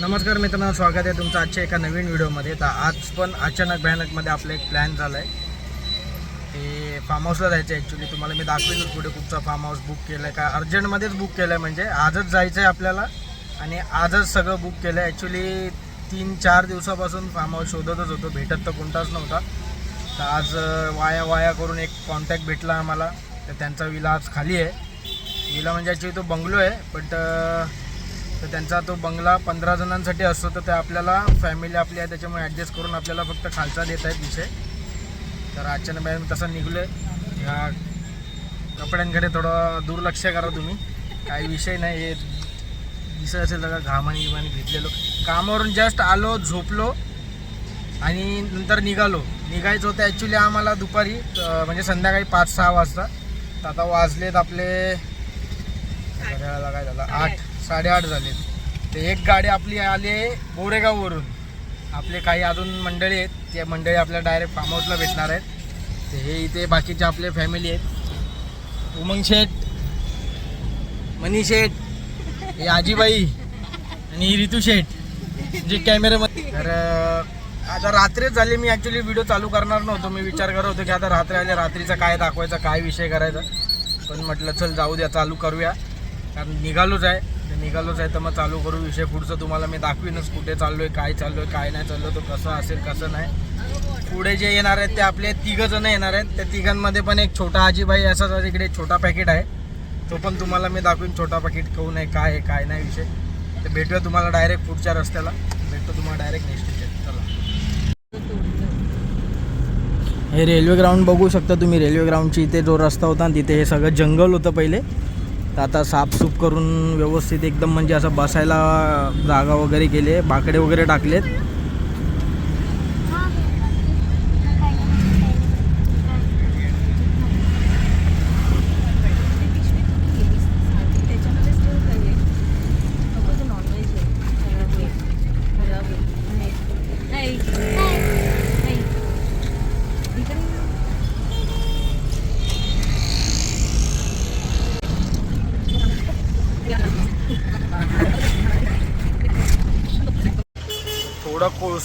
नमस्कार मित्रांनो स्वागत आहे तुमचं आजच्या एका नवीन व्हिडिओमध्ये. तर आज पण अचानक भयानकमध्ये आपला एक प्लॅन झाला आहे ते फार्म हाऊसला जायचं आहे ॲक्च्युली तुम्हाला मी दाखवेनच पुढे कुठचा फार्म हाऊस बुक केलं आहे का अर्जंटमध्येच बुक केलं आहे म्हणजे आजच जायचं आहे आपल्याला. आणि आजच सगळं बुक केलं आहे ॲक्च्युली तीन चार दिवसापासून फार्म हाऊस शोधतच होतो. भेटत तर कोणताच नव्हता. तर आज वाया वाया करून एक कॉन्टॅक्ट भेटला आम्हाला. तर त्यांचा विला आज खाली आहे. हिला म्हणजे ॲक्च्युली तो बंगलो आहे बट तर त्यांचा तो बंगला पंधरा जणांसाठी असतो तर ते आपल्याला फॅमिली आपली आहे त्याच्यामुळे ॲडजस्ट करून आपल्याला फक्त खालचा देत आहेत विषय. तर अचानक बाहेर तसं निघलो आहे ह्या कपड्यांकडे थोडं दुर्लक्ष करा तुम्ही. काही विषय नाही हे दिसत असेल तर घामाने गिमाने भिजलेलो कामावरून जस्ट आलो झोपलो आणि नंतर निघालो. निघायचं होतं ॲक्च्युली आम्हाला दुपारी म्हणजे संध्याकाळी पाच सहा वाजता. तर आता वाजलेत आपले घड्याळाला काय झालं. आठ साडेआठ झाले. ते एक गाडी आपली आली आहे बोरेगाववरून. आपले काही अजून मंडळी आहेत. ते मंडळी आपल्याला डायरेक्ट फार्म हाऊसला भेटणार आहेत. ते हे इथे बाकीचे आपले फॅमिली आहेत. उमंग शेठ मनी शेठ हे आजीबाई आणि रितू शेठ जे कॅमेऱ्यामध्ये तर आता रात्रीच झाली. मी ॲक्च्युली व्हिडिओ चालू करणार नव्हतो. मी विचार करत होतो की आता रात्री आले. रात्रीचा काय दाखवायचा काय विषय करायचा? पण म्हटलं चल जाऊ द्या चालू करूया. कारण निघालोच आहे. तर निघालोच आहे तर मग चालू करू. विषय पुढचं तुम्हाला मी दाखवीनच कुठे चाललो आहे काय चाललो आहे काय नाही चाललो तो कसं असेल कसं नाही. पुढे जे येणार आहेत ते आपले तिघंजणं येणार आहेत. त्या तिघांमध्ये पण एक छोटा आजीबाई असाच इकडे छोटा पॅकेट आहे. तो पण तुम्हाला मी दाखवीन छोटा पॅकेट कोण आहे काय आहे काय नाही विषय. तर भेटूया तुम्हाला डायरेक्ट पुढच्या रस्त्याला. भेटतो तुम्हाला डायरेक्ट नेक्स्ट चला. हे रेल्वे ग्राउंड बघू शकता तुम्ही. रेल्वे ग्राउंडची इथे जो रस्ता होता ना तिथे हे सगळं जंगल होतं पहिले. तर आता साफसूफ करून व्यवस्थित एकदम म्हणजे असं बसायला जागा वगैरे केले बाकडे वगैरे टाकलेत.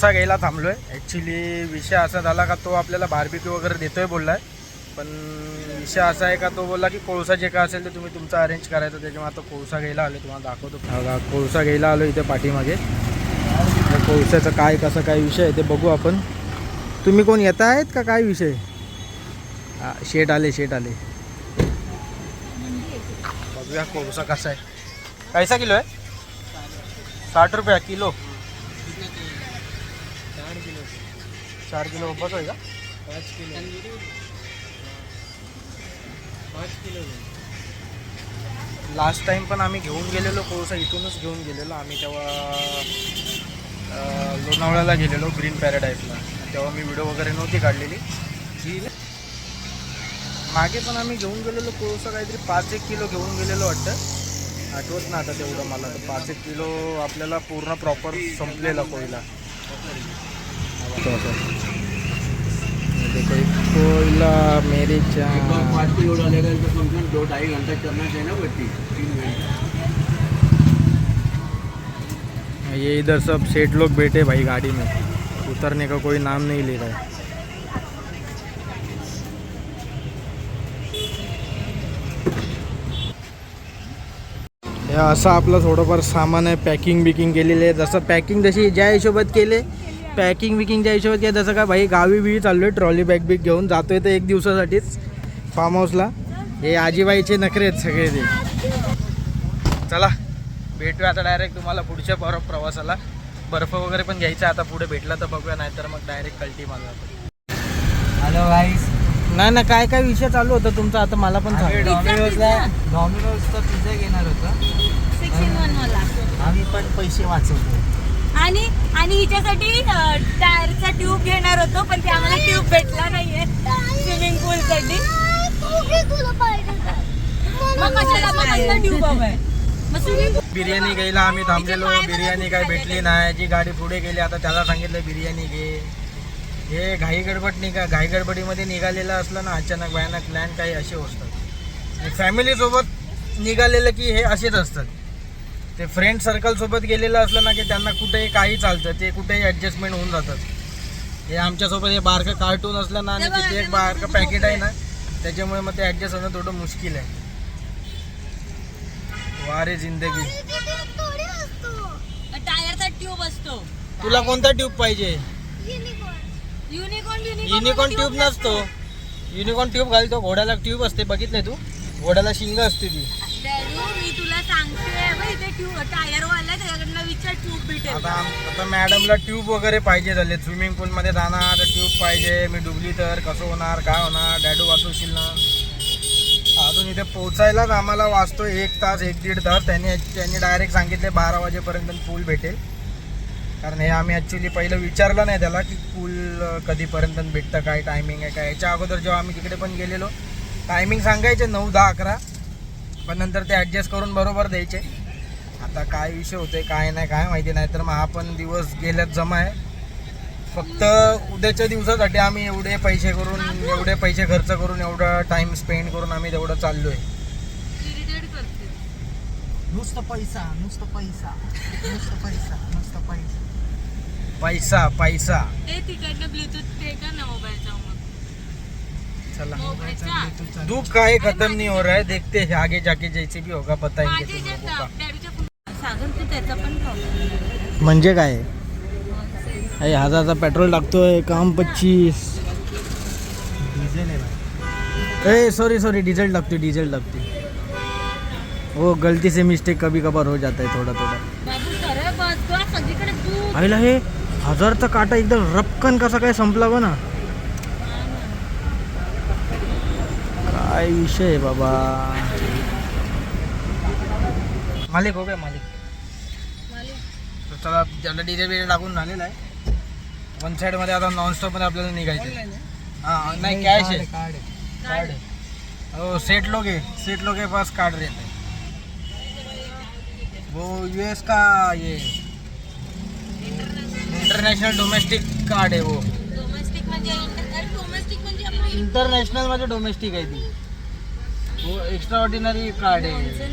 डोसा घ्यायला थांबलो आहे ॲक्च्युली विषय असा झाला का तो आपल्याला बार्बिक्यू वगैरे देतोय आहे पण विषय असा आहे का तो बोलला की कोळसा जे काय असेल ते तुम्ही तुमचा अरेंज करायचं. त्याच्यामुळे आता कोळसा घ्यायला आलो तुम्हाला दाखवतो. कोळसा घ्यायला आलो इथे पाठीमागे. कोळशाचं काय कसं काय विषय आहे ते बघू आपण. तुम्ही कोण येत आहेत का? काय विषय? हा, शेट आले शेट आले. बघूया कोळसा कसा आहे. कैसा किलो आहे? साठ रुपया किलो. चार किलो. बस होय का? पाच किलो. पाच किलो. लास्ट टाइम पण आम्ही घेऊन गेलेलो कोळसा इथूनच घेऊन गेलेलो. आम्ही तेव्हा लोणावळ्याला गेलेलो ग्रीन पॅराडाईजला तेव्हा मी व्हिडिओ वगैरे नव्हती काढलेली. मागे पण आम्ही घेऊन गेलेलो कोळसा काहीतरी पाच एक किलो घेऊन गेलेलो वाटतं. आठवत ना आता तेवढं मला. तर पाच एक किलो आपल्याला पूर्ण प्रॉपर संपलेला कोयला. देखो एक कोयला मेरे जान पाँच किलो डालेगा तो कम से कम दो ढाई घंटा चलना चाहिए ना बच्ची तीन घंटा ये इधर सब सेठ लोग बैठे भाई गाड़ी में। उतरने का कोई नाम नहीं ले रहा। है असं आपलं थोडंफार सामान आहे पॅकिंग बिकिंग केलेलं आहे. जसं पॅकिंग जशी ज्या हिशोबात केले पॅकिंग बिकिंग ज्या हिशोबात केलं जसं काय भाई गावी बिवी चाललो आहे ट्रॉली बॅग बिग घेऊन जातोय तर एक दिवसासाठीच. फार्म हाऊसला हे आजीबाईचे नखरे आहेत सगळे ते. चला भेटूया आता डायरेक्ट तुम्हाला पुढच्या बर्फ प्रवासाला. बर्फ वगैरे पण घ्यायचा आता पुढे भेटला तर बघूया नाहीतर मग डायरेक्ट कल्टी मारला हॅलो गाईस नाही ना काय काय विषय चालू होता तुमचा? आता मला पण सांग. डॉमिनोजला डॉमिनोजचा पिझ्झा घेणार होता. वाला. पण पैसे वाचवतो. आणि आणि हिच्यासाठी टायरचा ट्यूब घेणार होतो पण ते आम्हाला ट्यूब भेटला नाहीये स्विमिंग पूल साठी मग कशाला मग ट्यूब हवाय? बिर्याणी घ्यायला आम्ही थांबलेलो. बिर्याणी काय भेटली नाही. जी गाडी पुढे गेली आता त्याला सांगितलं बिर्याणी घे. हे घाई गडबड निघा घाई गडबडीमध्ये निघालेलं असलं ना अचानक भयानक प्लॅन काही असे असतात. फॅमिलीसोबत निघालेलं की हे असेच असतात. ते फ्रेंड सर्कल सोबत गेलेलं असलं ना की त्यांना कुठेही काही चालतं ते कुठेही ॲडजस्टमेंट होऊन जातात. हे आमच्यासोबत हे बारकं कार्टून असलं ना आणि तिथे एक बारकं पॅकेट आहे ना त्याच्यामुळे मग ते ॲडजस्ट होणं थोडं मुश्किल आहे. वारे जिंदगी. टायरचा ट्यूब असतो. तुला कोणता ट्यूब पाहिजे? युनिकॉर्न युनिकॉर्न ट्यूब नसतो. युनिकॉर्न ट्यूब घालतो. घोड्याला ट्यूब असते. बघितले तू? घोड्याला शिंग असते ती. आता आता मॅडमला ट्यूब वगैरे पाहिजे झाले. स्विमिंग पूलमध्ये जाणार तर ट्यूब पाहिजे. मी डुबली तर कसं होणार काय होणार? डॅडू वाचवशील ना? अजून इथे पोचायलाच आम्हाला वाचतो एक तास एक दीड तास. त्यांनी त्यांनी डायरेक्ट सांगितले बारा वाजेपर्यंत पूल भेटेल. कारण हे आम्ही ॲक्च्युली पहिलं विचारलं नाही त्याला की पूल कधीपर्यंत भेटतं काय टायमिंग आहे काय? याच्या अगोदर जेव्हा आम्ही तिकडे पण गेलेलो टायमिंग सांगायचे नऊ दहा अकरा. पण नंतर ते ॲडजस्ट करून बरोबर द्यायचे. आता काय विषय होतोय काय नाही काय माहिती नाही तर मग हा पण दिवस गेल्यात जमा आहे. फक्त उद्याच्या दिवसासाठी आम्ही एवढे पैसे करून एवढे पैसे खर्च करून एवढं टाइम स्पेंड करून आम्ही तेवढं चाललोय. इरिटेट करते. नुसतं पैसा नुसतं पैसा नुसतं पैसा नुसतं पैसा. पैसा पैसा. ते तिकडनं ब्लूटूथ ते का ना मोबाईलचा मग. चला. मोबाईलचा दुख काय खत्म नहीं हो रहा है देखते हैं आगे जाके जैसे भी होगा बताएंगे माझ्या तुम लोगों का ह्याच्यात डॅडीच्या फोन- सागर तू त्याचा पण म्हणजे काय? अरे हजारचा पेट्रोल टाकतोय काम पच्चीस. डिझेल आहे ए सॉरी सॉरी डीजल टाकतोय डीजल टाकतोय. वो गलती से मिस्टेक कभी कभार हो जाता है थोड़ा थोड़ा आईला हे हजारचा काटा एकदम रपकन कसा काय संपला बघ ना. काय विषय आहे बाबा. मालिक हो काय मालिक. तर चला त्याला डिझेल बिझेल टाकून झालेला आहे वन साईडमध्ये आता नॉनस्टॉपमध्ये आपल्याला निघायचं हा नाही कॅश आहे. कार्ड कार्ड है ओ सेठ लोग है सेठ लोग के पास कार्ड रहता है वो यूएस का ये? इंटरनेशनल डोमेस्टिक कार्ड है. वो डोमेस्टिक म्हणजे डोमेस्टिक म्हणजे इंटरनॅशनल डोमेस्टिक आहे. ती वो एक्स्ट्रा ऑर्डिनरी कार्ड आहे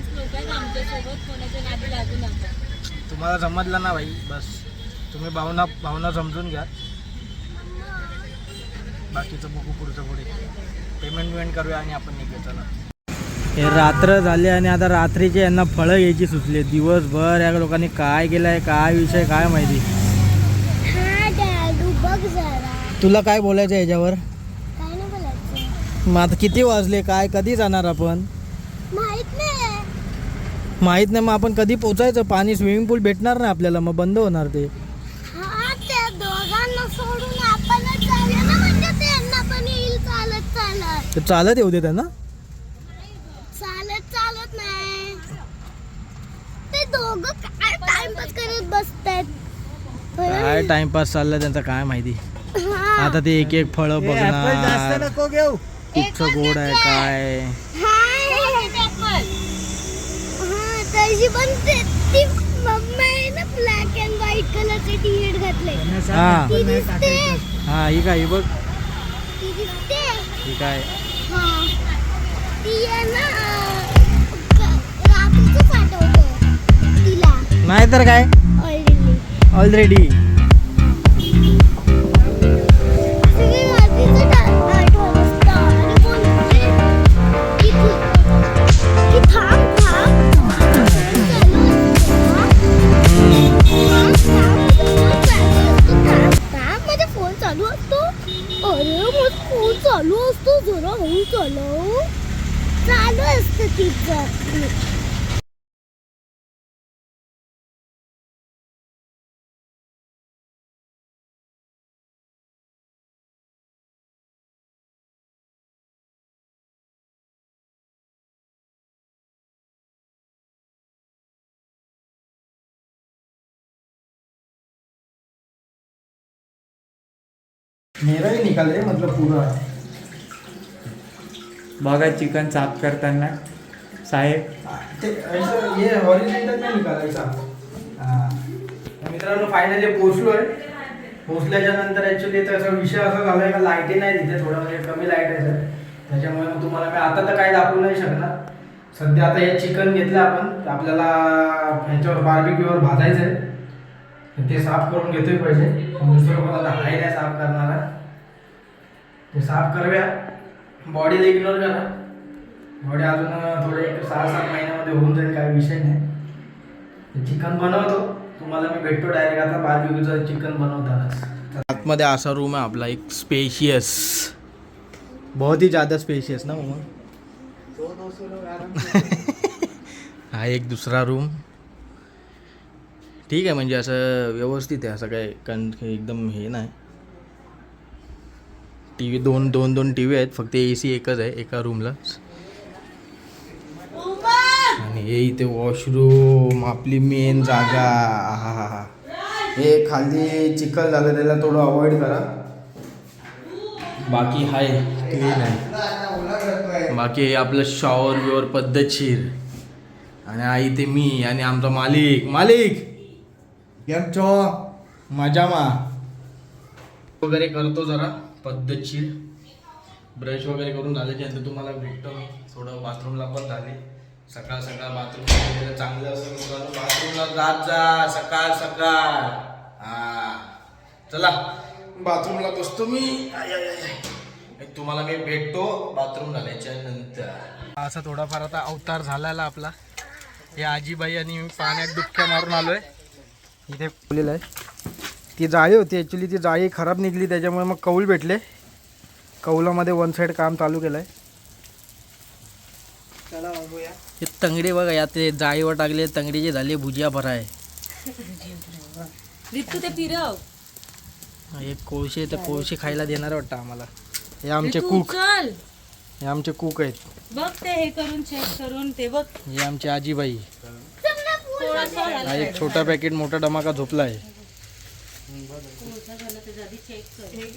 तुम्हाला समजलं ना भाई बस. तुम्ही भावना भावना समजून घ्या. बाकीचं बघू पुढचं पुढे. पेमेंट बिमेंट करूया आणि आपण निघू चला. हे रात्र झाले आणि आता रात्रीचे यांना फळं घ्यायची सुचले. दिवसभर या लोकांनी काय केलंय काय विषय काय माहिती? हा डॅडू बघ जरा. तुला काय बोलायचं आहे याच्यावर? काय नाही बोलायचं. मग आता किती वाजले काय कधी जाणार आपण? माहीत नाही मग आपण कधी पोचायचं? पाणी स्विमिंग पूल भेटणार नाही आपल्याला मग बंद होणार ते. हा त्या दोघांना सोडून आपणच जाऊया ना म्हणजे त्यांना पण येईल चालत चालत. तर चालत येऊ दे त्यांना. चालत चालत नाही. ते दोघं काय टाइमपास करत बसतायत? काय टाइमपास चाललाय त्यांचा काय माहिती? हा. आता ते एक एक फळं बघणार. नको घेऊ. कुठचं गोड आहे काय? तशी पण ते मम्मा आहे ना ब्लॅक अँड व्हाईट कलरचे टी शर्ट घातले. हा ती दिसते. हा ही काय ही बघ. ती दिसते. ही काय? हा. ती आहे ना अं, तिला. नाही तर काय? ऑलरेडी ऑलरेडी चालू असतो जरा हळू चालव हो. चालू असतं तिचं. मेरा ही निकल रहे मतलब पूरा। बघा चिकन साफ करताना. साहेब. ते ऐसा ये हॉरिझॉन्टल नाही निघालायचा हां. मित्रांनो फायनली पोहोचलो आहे पोहोचल्याच्या नंतर ॲक्च्युली त्याचा विषय असा झाला आहे का लाईटी नाही तिथे थोडं म्हणजे कमी लाइट आहे सर. त्याच्यामुळे मग तुम्हाला मी आता तर काही दाखवू नाही शकणार. सध्या आता हे चिकन घेतलं आपण आपल्याला ह्याच्यावर बार्बिक्यूवर भाजायचं आहे. तर ते साफ करून घेतोय पाहिजे. दुसरं पण आता हाय नाही साफ करणारा. ते साफ करूया. बॉडीला इग्नोर करा. बॉडी अजून थोडे एक सहा सात महिन्यामध्ये होऊन जाईल काही विषय नाही. चिकन बनवतो. तुम्हाला मी भेटतो डायरेक्ट आता बार्बिक्यूचं चिकन बनवतानाच. आतमध्ये असा रूम आहे आपला एक स्पेशियस बहुत ही ज़्यादा स्पेशियस ना मग हा एक दुसरा रूम ठीक आहे म्हणजे असं व्यवस्थित आहे असं काय कन एकदम हे नाही. टी व्ही दोन दोन दोन टी व्ही आहेत. फक्त ए सी एकच आहे एका रूमला आणि हे इथे वॉशरूम आपली मेन जागा. हा हा हा. हे खाली चिखल झालं त्याला थोडं अवॉइड करा. बाकी हाय क्लीन आहे. बाकी हे आपलं शॉवर बिवर पद्धतशीर. आणि आई ते मी आणि आमचा मालिक. मालिक! केम छो मजामा वगैरे करतो जरा. पद्धतशीर ब्रश वगैरे करून झाल्याच्यानंतर तुम्हाला भेटतो मी थोडं बाथरूमला पण झाले. सकाळ सकाळ बाथरूम चांगलं असेल बाथरूमला जात जा सकाळ सकाळ. हा. चला. बाथरूमला बसतो मी. तुम्हाला मी भेटतो बाथरूम झाल्याच्यानंतर. असा थोडाफार आता अवतार झालेला आपला. हे आजीबाई आणि मी पाण्यात डुबक्या मारून आलोय. इथे फुलेलं आहे. ती जाळी होती. ॲक्च्युली ती जाळी खराब निघली त्याच्यामुळे मग कौल भेटले. कौलामध्ये वन साईड काम चालू केलं आहे हे तंगडी बघा या ते जाळीवर टाकले तंगडीचे झाले भुजिया भराय रितू ते फिरव. हे कोळशे तर कोळशे खायला देणार वाटतं आम्हाला. हे आमचे कुक हे आमचे कुक आहेत. बघ ते हे करून चेक करून ते बघ. हे आमची आजीबाई. हा एक छोटा पॅकेट मोठा डमाका झोपला आहे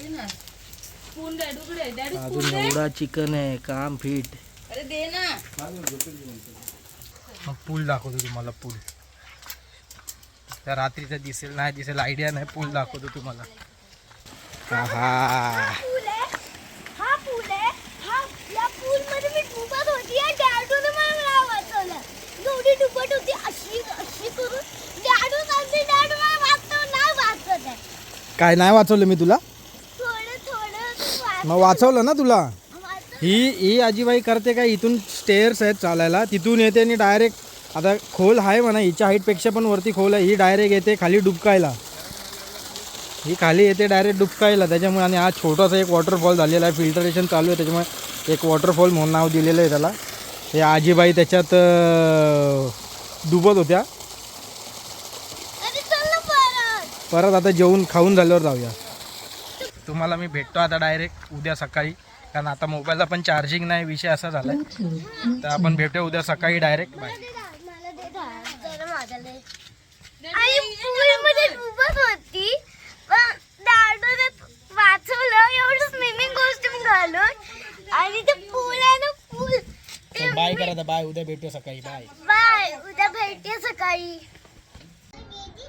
स्पून डॅडूकडे डॅडू अजून एवढा चिकन आहे काम फिट अरे दे ना. पूल दाखवतो तुम्हाला पूल. त्या रात्रीचं दिसेल नाही दिसेल आयडिया नाही पूल दाखवतो तुम्हाला. हा पूल आहे. हा पूल आहे. हा या पूल मध्ये मी डुबत होती आणि डॅडूने मला नाव वाचवलं. एवढी डुबत होती अशी अशी करून डॅडू सांगते डॅडू मला वाचव नाव वाचवत आहे काय नाही वाचवलं मी तुला? थोडं थोडं मग वाचवलं ना तुला? ही ही आजीबाई करते काय इथून स्टेअर्स आहेत चालायला? तिथून येते आणि डायरेक्ट आता खोल आहे म्हणा हिच्या हाईटपेक्षा पण वरती खोल आहे. ही डायरेक्ट येते खाली डुबकायला. ही खाली येते डायरेक्ट डुबकायला. त्याच्यामुळे आणि हा छोटासा एक वॉटरफॉल झालेला आहे. फिल्टरेशन चालू आहे. त्याच्यामुळे एक वॉटरफॉल म्हणून नाव दिलेलं आहे त्याला. हे आजीबाई त्याच्यात डुबत होत्या अरे चल ना परत आता जेवून खाऊन झाल्यावर जाऊया. तुम्हाला मी भेटतो आता डायरेक्ट उद्या सकाळी. कारण आता मोबाईलला पण चार्जिंग नाही विषय असा झालाय तर आपण भेटूया उद्या सकाळी डायरेक्ट बाय बाय करा बाय उद्या भेटूया सकाळी. बाय बाय उद्या भेटूया सकाळी.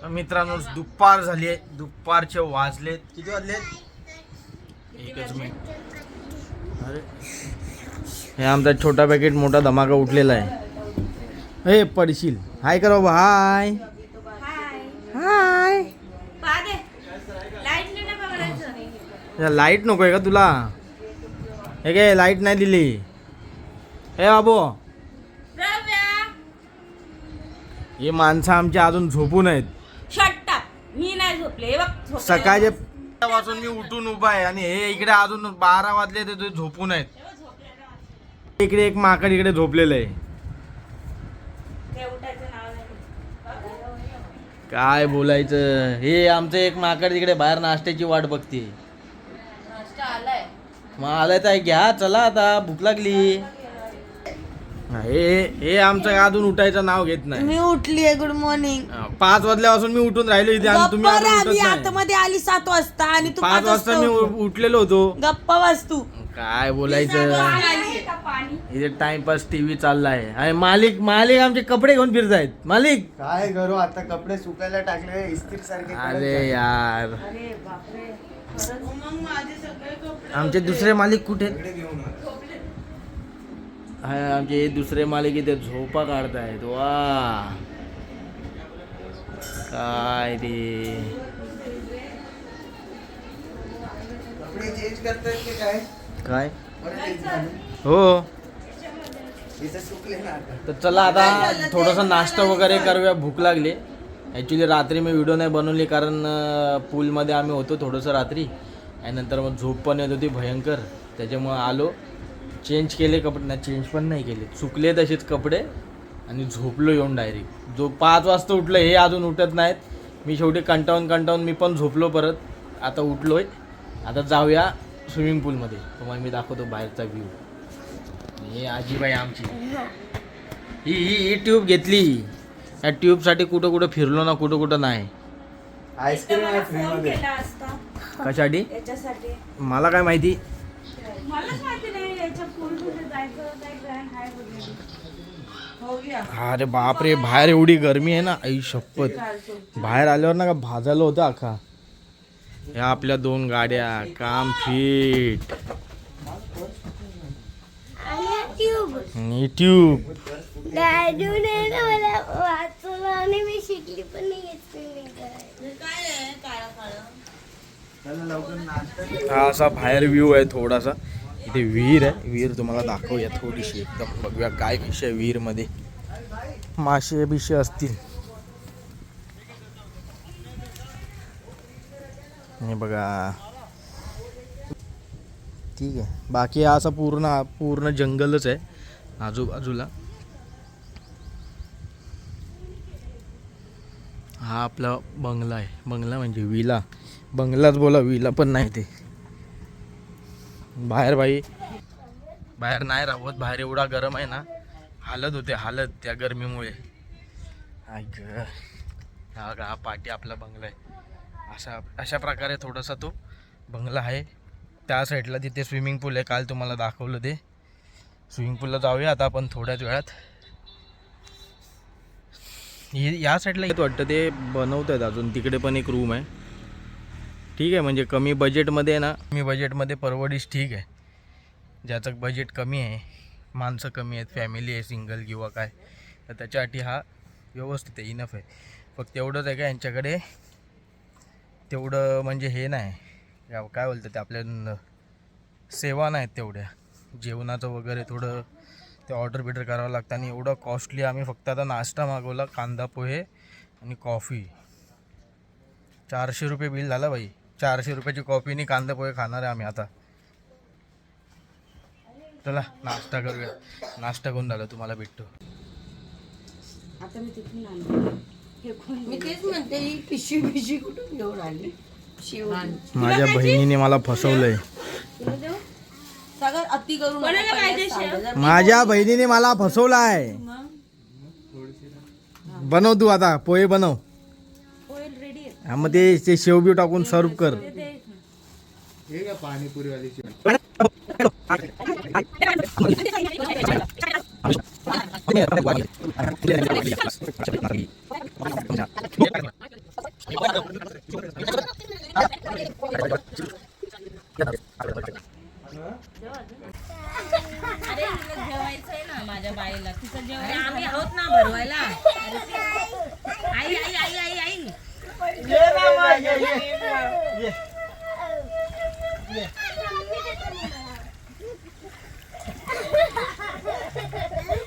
मित्रांनो दुपार झाली आहे. दुपारचे वाजलेत. किती वाजलेत एकच मिनिट. अरे. हे आमचा छोटा पॅकेट मोठा धमाका उठलेला आहे. हे पडशील. हाय करा बाबा. हाय हाय लाइट नको आहे का तुला? हे काय लाइट नाही दिली. हे बाबू. हे माणसं आमची अजून झोपून आहेत शट्ट मी नाही झोपले हे बघ झोपले. सकाळचे वाजून मी उठून उभा आहे आणि हे इकडे अजून बारा वाजले ते झोपून आहेत इकडे एक माकड इकडे झोपलेलं आहे. काय बोलायचं? हे आमचं एक माकड तिकडे बाहेर नाश्त्याची वाट बघते. मग आलाय तर घ्या चला आता भूक लागली. हे हे आमचं अजून उठायचं नाव घेत नाही. मी उठलीये गुड मॉर्निंग पाच वाजल्यापासून मी उठून राहिलो इथे आणि तुम्ही अजून उठत मी नाही. आतमध्ये आली सात वाजता आणि तू पाच वाजता मी उ- उठलेलो होतो. गप्पा वाचतू काय बोलायचं? इथे टाइमपास टीव्ही चाललाय. आणि मालिक मालिक आमचे कपडे घेऊन फिरतायत मालिक! काय करू आता कपडे सुकायला टाकले इस्त्री सारखे अरे यार. आमचे दुसरे मालिक कुठे? आमचे दुसरे मालिक इथे झोपा काढतायत. वा. काय की काय. हो. तर चला आता थोडंसं नाश्ता वगैरे करूया भूक लागली. ॲक्च्युली रात्री मी व्हिडिओ नाही बनवली कारण पूलमध्ये आम्ही होतो थोडंसं रात्री. आणि नंतर मग झोप पण येत होती भयंकर. त्याच्यामुळं आलो. चेंज केले कपडे नाही चेंज पण नाही केले. चुकले तसेच कपडे आणि झोपलो येऊन डायरेक्ट जो पाच वाजता उठलं हे अजून उठत नाहीत. मी शेवटी कंटाळून कंटाळून मी पण झोपलो परत. आता उठलो आहे आता जाऊया स्विमिंग पूलमध्ये तुम्हाला मी दाखवतो बाहेरचा व्ह्यू हे आजीबाई आमची. ही ही ही ट्यूब घेतली. या ट्यूबसाठी कुठं कुठं फिरलो ना कुठं कुठं नाही. आईस्क्रीम कशासाठी? याच्यासाठी. मला काय माहिती? मलाच माहिती नाही याच्या पूलमध्ये जायचं काय प्लॅन आहे वगैरे. हो गया अरे बापरे बाहेर एवढी गरमी आहे ना आई शपथ. बाहेर आल्यावर ना का भाजायला होतं अख्खा. या आपल्या दोन गाड्या काम फिट आणि ट्यूब आणि ट्यूब डॅडूने ना मला वाचवलं आणि मी शिकली पण नाही स्विमिंग करायला चला लवकर नाश्ता हा असा बाहेर व्ह्यू आहे थोडासा. इथे विहीर आहे. विहीर तुम्हाला दाखवूया थोडीशी एकदम. बघूया काय विषय विहीरमध्ये मासे बिशे असतील. हे बघा. ठीक आहे. बाकी हा असा पूर्ण पूर्ण जंगलच आहे. आजूबाजूला. हा आपला बंगला आहे. बंगला म्हणजे विला. बंगलाच बोला विला पण नाही ते. बाहेर बाई. बाहेर नाही राहत बाहेर एवढा गरम आहे ना हालत होते हालत त्या गरमीमुळे. ऐक हा गा- हा पाठी आपला बंगला आहे. अशा अशा प्रकारे थोडासा तो बंगला आहे. त्या साईडला तिथे स्विमिंग पूल आहे काल तुम्हाला दाखवलं ते. स्विमिंग पूलला जाऊया आता आपण थोड्याच वेळात. या साईडला येत वाटतं ते बनवत आहेत अजून. तिकडे पण एक रूम आहे. ठीक आहे म्हणजे कमी बजेटमध्ये आहे ना कमी बजेटमध्ये परवडीस ठीक आहे. ज्याचं बजेट कमी आहे माणसं कमी आहेत फॅमिली आहे सिंगल किंवा काय तर त्याच्यासाठी हा व्यवस्थित आहे इनफ आहे. फक्त एवढंच आहे का यांच्याकडे तेवढं म्हणजे हे नाही. या- काय बोलतं ते आपल्या न- सेवा नाहीत तेवढ्या. जेवणाचं वगैरे थोडं ते ऑर्डर बिडर करावं लागतं आणि एवढं कॉस्टली आम्ही फक्त आता नाश्ता मागवला कांदा पोहे आणि कॉफी चारशे रुपये बिल झालं बाई चारशे रुपयाची कॉफी आणि कांदा पोहे खाणार आहे आम्ही आता. चला नाश्ता करूया. नाश्ता करून झालं तुम्हाला भेटतो. आता मी तिथून आणलं मी तेच म्हणते ही पिशवी पिशवी कुठून घेऊन आली? शेव माझ्या बहिणीने मला फसवलंय. सगळं अति करून माझ्या बहिणीने मला फसवलाय. बनव तू आता पोहे बनव. हा, मग ते ते टाकून सर्व कर. हे का पाणीपुरीवालीची अरे जेवायचंय ना माझ्या बाईला. तिचं जेवण आम्ही आहोत ना भरवायला आई आई आई आई आई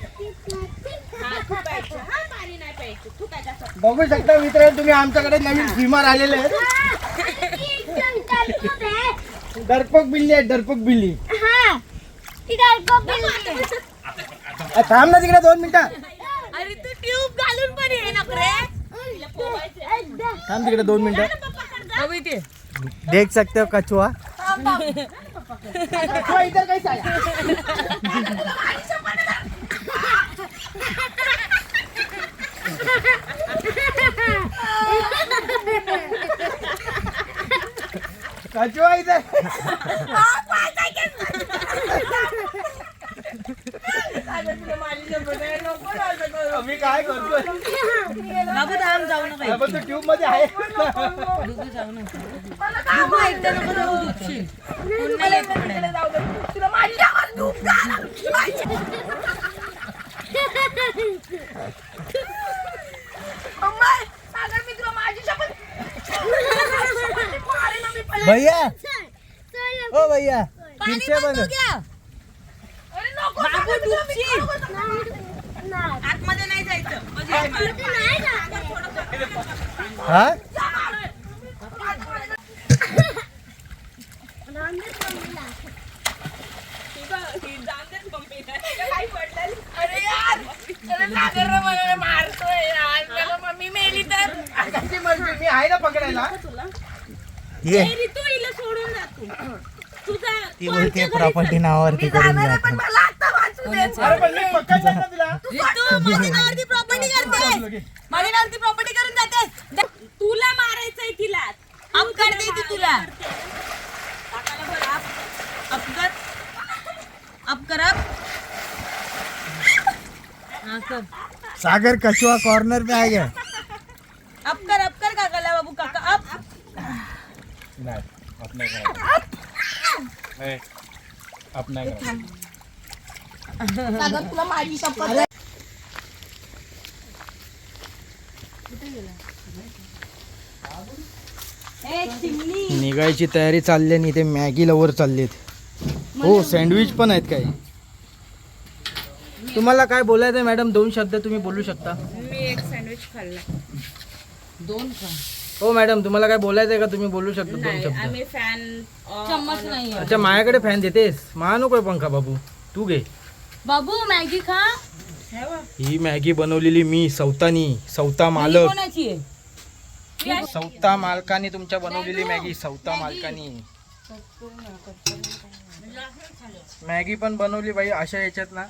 हा, तू प्यायचं. हा, पाणी नाही प्यायचं. तू काय जास्त बघू शकता मित्र तुम्ही आमच्याकडे नवीन स्विमर आलेले आहेत. डरपोक बिल्ली आहे डरपक बिल्ली. हा थांब ना तिकडे दोन मिनिटं. अरे तू ट्यूब घालून पण ये ना. थांब तिकडे दोन मिनिटं. देख सकते हो कछुआ. कछुआ इधर कैसा आया कचवा इथे मी काय करतोय? बाबू थांब जाऊ नका आपण तो ट्यूबमध्ये आहे. डुगू जाऊ नका. डुगू एकदा नको जाऊ दुखशील पुन्हा ये पकडायला. भैया। ओ भैया पीछे बनो नाही. आतमध्ये नाही जायचं. हे मार. नाही जाणार. हा? मी आहे ना पकडायला. ये. तू सोडून तुझा बोलते प्रॉपर्टी नावावरती करून घ्या आपण. अरे पण मी पकडलं ना तुला. माझ्या नावावरती प्रॉपर्टी करते. माझ्या नावावरती प्रॉपर्टी करून जाते. तुला मारायचंय तिला. ती तुला अप कर. हा कर. सागर कछुआ कॉर्नर पे आ गया अप कर अप कर काकाला बाबू काका अप निघायची तयारी चालली आणि इथे मॅगी लवर चाललेत. हो सँडविच पण आहेत काही. तुम्हाला काय बोलायचं आहे मॅडम दोन शब्द तुम्ही बोलू शकता. मी एक सँडविच खाल्ला. दोन का? हो मॅडम तुम्हाला काय बोलायचं आहे का? तुम्ही बोलू शकता दोन नाही शब्द. आम्ही फॅन चम्मच नाही अच्छा माझ्याकडे फॅन देतेस? मा नको पंखा बाबू. तू घे. बाबू मॅगी खा. ही मॅगी बनवलेली मी सौतानी. सौता मालक. कोणाची आहे? सौता मालकानी तुमच्या बनवलेली मॅगी. सौता मालकानी. मॅगी पण बनवली बाई अशा याच्यात ना.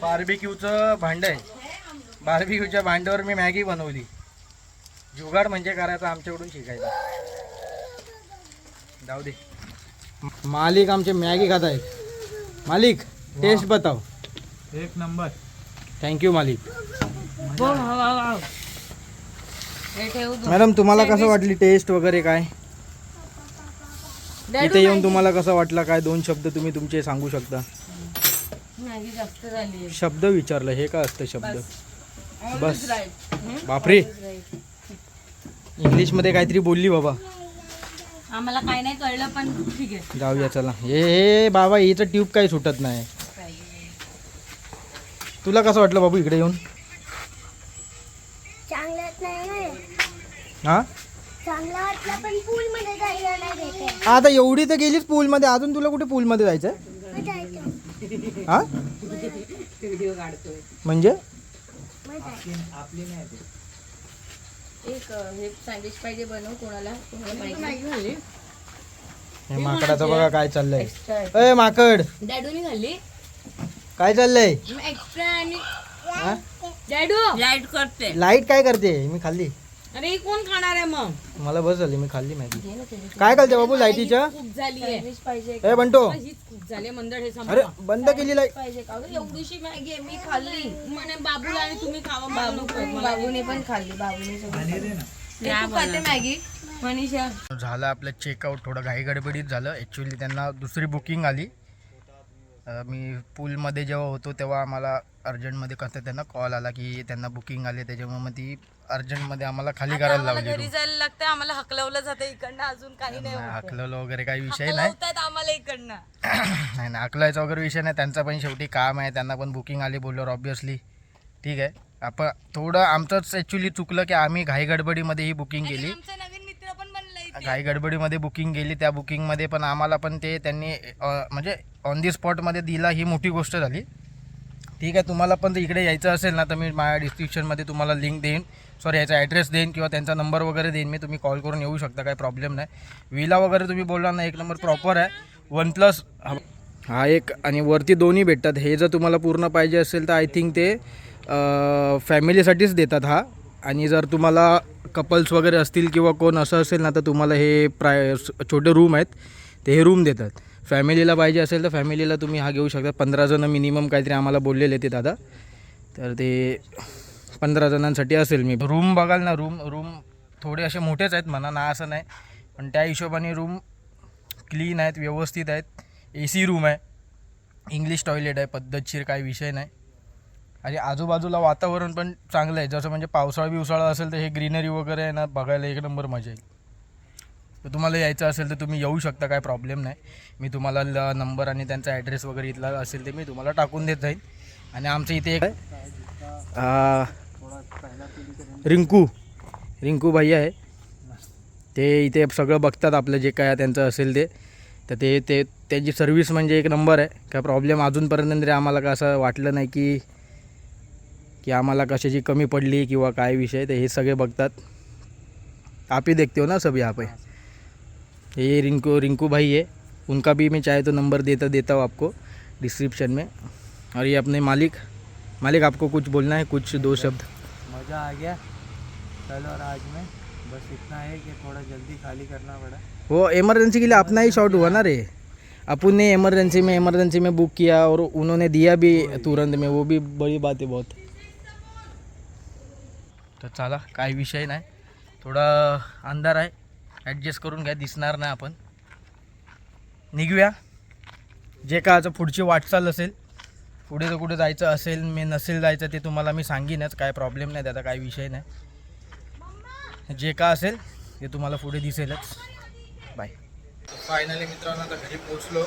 बार्बिक्यूचं भांड आहे. बार्बिक्यूच्या भांड्यावर मी मॅगी बनवली. जुगाड म्हणजे करायचा आमच्याकडून शिकायचा. जाऊ दे. मालिक आमचे मॅगी खात आहेत मालिक टेस्ट बताव एक नंबर. थँक्यू मालिक. मॅडम तुम्हाला कसं वाटली टेस्ट वगैरे काय? इथे येऊन तुम्हाला कसं वाटलं काय? दोन शब्द तुम्ही तुमचे सांगू शकता. मॅगी जास्त झाली शब्द विचारलं हे काय असतं शब्द? बस. बापरे. इंग्लिशमध्ये काहीतरी बोलली बाबा. आम्हाला काय नाही कळलं पण ठीक आहे. जाऊया चला. हे हे बाबा हिचं ट्यूब काही सुटत नाही. तुला कसं वाटलं बाबू इकडे येऊन? चांगलं नाही ना. हे. हा चांगलं वाटलं पण पूल मध्ये जायला नाही भेटत आता एवढी तर गेलीच पूलमध्ये अजून तुला कुठे पूलमध्ये जायचं मग जायचं हा? म्हणजे? मग जायचं एक हे सँडविच पाहिजे बनव कोणाला कोणाला हे माकडाचं बघा काय चाललंय. अय माकड. डॅडूनी खाल्ली. काय चाललंय? एक्स्ट्रा आणि हा? डॅडू. लाइट करते. लाइट काय करते? मी खाल्ली. अरे कोण खाणार आहे मग? मला बस झाली मी खाल्ली मॅगी. काय करते बाबू लाईटीच्या? खूप झाली आहे. पाहिजे ए बंटो. हीच खूप झाली आहे, हे संपवा. अरे बंद केली लाइट. पाहिजे का? एवढीशी मॅगी आहे मी खाल्ली. म्हणे बाबूला आणि तुम्ही खावा बाबू बाबूने पण खाल्ली बाबूने मॅगी? मनीषा. झालं आपलं चेकआउट थोडं घाई गडबडीत झालं. ॲक्च्युली त्यांना दुसरी बुकिंग आली. अं, मी पूलमध्ये जेव्हा होतो तेव्हा आम्हाला अर्जंटमध्ये कसं त्यांना कॉल आला की त्यांना बुकिंग आली त्याच्यामुळे मग ती अर्जंटमध्ये आम्हाला खाली करायला लावली घरी जायला लागतंय आम्हाला हकलवलं जातं इकडनं अजून काही नाही हाकलवलं वगैरे काही विषय नाही. हकलवतायत आम्हाला इकडनं. नाही नाही हाकलायचा वगैरे विषय नाही त्यांचा पण शेवटी काम आहे त्यांना पण बुकिंग आली बोलल्यावर ऑब्विसली ठीक आहे. आपण थोडं आमचंच ॲक्च्युली चुकलं की आम्ही घाई गडबडीमध्ये ही बुकिंग केली. आमचा नवीन मित्र पण बनलाय घाई गडबडीमध्ये बुकिंग केली त्या बुकिंगमध्ये पण आम्हाला पण ते त्यांनी अ, म्हणजे ऑन दी स्पॉटमध्ये दिला ही मोठी गोष्ट झाली. ठीक आहे तुम्हाला पण जर इकडे यायचं असेल ना तर मी माझ्या डिस्क्रिप्शनमध्ये तुम्हाला लिंक देईन. सॉरी याचा ॲड्रेस देईन किंवा त्यांचा नंबर वगैरे देईन. मी तुम्ही कॉल करून येऊ शकता काही प्रॉब्लेम नाही. विला वगैरे तुम्ही बोलला ना एक नंबर प्रॉपर आहे. वन प्लस हा एक आणि वरती दोन्ही भेटतात. हे जर तुम्हाला पूर्ण पाहिजे असेल तर आय थिंक ते फॅमिलीसाठीच देतात हा. आणि जर तुम्हाला कपल्स वगैरे असतील किंवा कोण असं असेल ना तर तुम्हाला हे प्राय छोटे रूम आहेत. ते हे रूम देतात. फॅमिलीला पाहिजे असेल तर फॅमिलीला तुम्ही हा घेऊ शकता. पंधरा जणं मिनिमम काहीतरी आम्हाला बोललेले ते दादा. तर ते पंधरा जणांसाठी असेल मी. रूम बघाल ना रूम रूम थोडे असे मोठेच आहेत म्हणा ना असं नाही. पण त्या हिशोबाने रूम क्लीन आहेत व्यवस्थित आहेत. ए सी रूम आहे. इंग्लिश टॉयलेट आहे पद्धतशीर काही विषय नाही. आणि आजूबाजूला वातावरण पण चांगलं आहे. जसं म्हणजे पावसाळा बिवसाळा असेल तर हे ग्रीनरी वगैरे आहे ना बघायला एक नंबर मजा येईल. तर तुम्हाला यायचं असेल तर तुम्ही येऊ शकता काय प्रॉब्लेम नाही. मी तुम्हाला ल नंबर आणि त्यांचा ॲड्रेस वगैरे इथला असेल ते मी तुम्हाला टाकून देत जाईल आणि आमचं इथे एक रिंकू. रिंकू भैया आहे. ते इथे सगळं बघतात आपलं जे काय त्यांचं असेल ते. तर ते ते त्यांची सर्व्हिस म्हणजे एक नंबर आहे. काय प्रॉब्लेम अजूनपर्यंत तरी आम्हाला का असं वाटलं नाही की की आम्हाला कशाची कमी पडली किंवा काय विषय ते हे सगळे बघतात. आप ही देखते हो ना सब यहाँ पे. ये रिंकू रिंकू भाई है उनका भी मैं चाहे तो नंबर देता देता हूँ आपको डिस्क्रिप्शन में. और ये अपने मालिक मालिक आपको कुछ बोलना है कुछ दो शब्द. मज़ा आ गया। कल और आज में बस इतना है कि थोड़ा जल्दी खाली करना पड़ा। वो इमरजेंसी के लिए अपना ही शॉट हुआ ना रे। अपन ने इमरजेंसी में इमरजेंसी में बुक किया और उन्होंने दिया भी तुरंत में वो भी बड़ी बात है बहुत। तर चला काही विषय नाही। थोडा अंधार आहे ॲडजस्ट करून घ्या दिसणार नाही आपण. निघूया. जे काय पुढची वाटचाल असेल पुढे जर कुठे जायचं असेल मी नसेल जायचं ते तुम्हाला मी सांगीनच काय प्रॉब्लेम नाही त्याचा काही विषय नाही. जे का असेल ते तुम्हाला पुढे दिसेलच. बाय फायनली मित्रांनो आता घरी पोचलो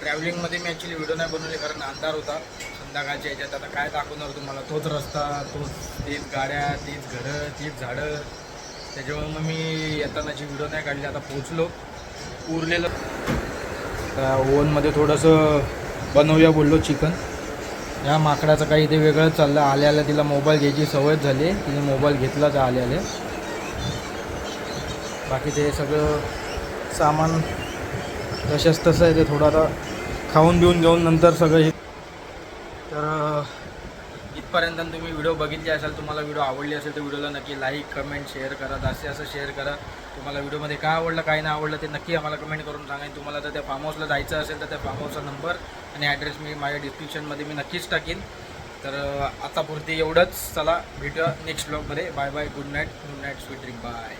ट्रॅव्हलिंगमध्ये मी ॲक्च्युली व्हिडिओ नाही बनवले कारण अंधार होता. संध्याकाळच्या याच्यात आता काय दाखवणार तुम्हाला? तोच रस्ता तोच तेच गाड्या तेच घरं तेच झाडं. त्याच्यामुळे मग मी येतानाची व्हिडिओ नाही काढली. आता पोचलो उरलेलं त्या ओव्हनमध्ये थोडंसं बनवूया बोललो चिकन या माकडाचं काही ते वेगळंच चाललं. आल्या आल्या तिला मोबाईल घ्यायची सवयच झाली. तिने मोबाईल घेतलाच आल्या आल्या बाकी ते सगळं सामान तसंच तसं आहे. ते थोडं आता खाऊन बिऊन घेऊन नंतर सगळं हे इथपर्यंत तुम्ही व्हिडिओ बघितले असाल तुम्हाला व्हिडिओ आवडली असेल तर व्हिडिओला नक्की लाईक कमेंट शेअर करा. जास्तीत जास्त शेअर करा. तुम्हाला व्हिडिओमध्ये काय आवडलं काय नाही आवडलं ते नक्की आम्हाला कमेंट करून सांगा. आणि तुम्हाला जर त्या फार्म हाऊसला जायचं असेल तर त्या फार्म हाऊसचा नंबर आणि ॲड्रेस मी माझ्या डिस्क्रिप्शनमध्ये मी नक्कीच टाकीन. तर आतापुरती एवढंच. चला भेटूया नेक्स्ट ब्लॉगमध्ये bye bye good night good night sweet dream bye